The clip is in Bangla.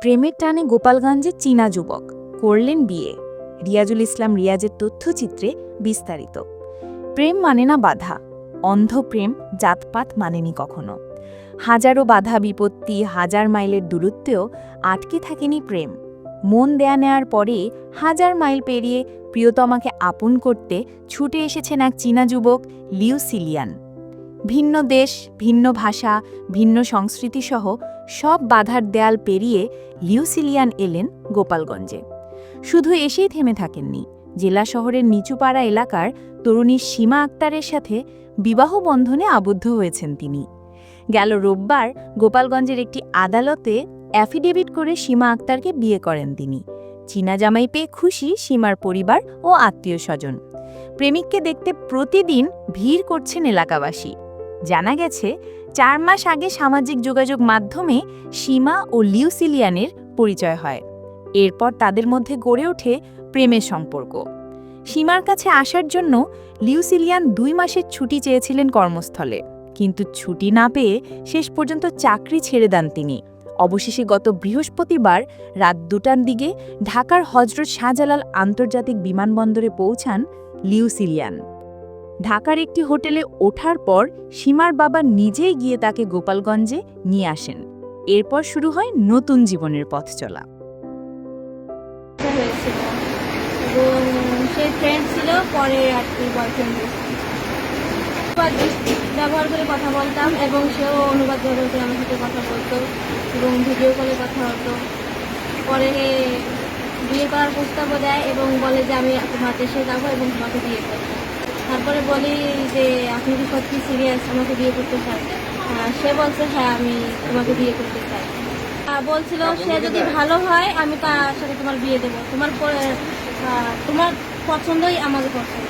প্রেমের টানে গোপালগঞ্জে চীনা যুবক। করলেন বিয়ে। রিয়াজুল ইসলাম রিয়াজের তথ্যচিত্রে বিস্তারিত। প্রেম মানে না বাধা। অন্ধ প্রেম জাতপাত মানেনি কখনো। হাজারো বাধা বিপত্তি, হাজার মাইলের দূরত্বেও আটকে থাকেনি প্রেম। মন দেয়া নেয়ার পরে হাজার মাইল পেরিয়ে প্রিয়তমাকে আপন করতে ছুটে এসেছেন এক চীনা যুবক লিউসিলিয়ান ভিন্ন দেশ, ভিন্ন ভাষা, ভিন্ন সংস্কৃতিসহ সব বাধার দেয়াল পেরিয়ে লিউসিলিয়ান এলেন গোপালগঞ্জে। শুধু এসেই থেমে থাকেননি, জেলা শহরের নিচুপাড়া এলাকার তরুণী সীমা আক্তারের সাথে বিবাহ বন্ধনে আবদ্ধ হয়েছেন তিনি। গেল রোববার গোপালগঞ্জের একটি আদালতে অ্যাফিডেভিট করে সীমা আক্তারকে বিয়ে করেন তিনি। চীনা জামাই পেয়ে খুশি সীমার পরিবার ও আত্মীয় স্বজন। প্রেমিককে দেখতে প্রতিদিন ভিড় করছেন এলাকাবাসী। জানা গেছে, চার মাস আগে সামাজিক যোগাযোগ মাধ্যমে সীমা ও লিউসিলিয়ানের পরিচয় হয়। এরপর তাদের মধ্যে গড়ে ওঠে প্রেমের সম্পর্ক। সীমার কাছে আসার জন্য লিউসিলিয়ান দুই মাসের ছুটি চেয়েছিলেন কর্মস্থলে। কিন্তু ছুটি না পেয়ে শেষ পর্যন্ত চাকরি ছেড়ে দেন তিনি। অবশেষে গত বৃহস্পতিবার রাত দুটার দিকে ঢাকার হজরত শাহজালাল আন্তর্জাতিক বিমানবন্দরে পৌঁছান লিউসিলিয়ান। ঢাকার একটি হোটেলে ওঠার পর সীমার বাবা নিজেই গিয়ে তাকে গোপালগঞ্জে নিয়ে আসেন। এরপর শুরু হয় নতুন জীবনের পথ চলা। সে ফ্রেন্ড ছিল, পরে আর কি ব্যবহার করে কথা বলতাম এবং সেও অনুবাদ ব্যবহার করে আমার সাথে কথা বলতো এবং ভিডিও কলে কথা হতো। পরে বিয়ে করার প্রস্তাবও দেয় এবং বলে যে আমি তোমার দেশে যাব এবং তোমাকে বিয়ে করব। তারপরে বলি যে আপনি কি সত্যি সিরিয়াস আমাকে বিয়ে করতে চাই সে বলছে হ্যাঁ আমি তোমাকে বিয়ে করতে চাই। বলছিল সে যদি ভালো হয় আমি তার সাথে তোমার বিয়ে দেবো। তোমার তোমার পছন্দই আমাকে পছন্দ।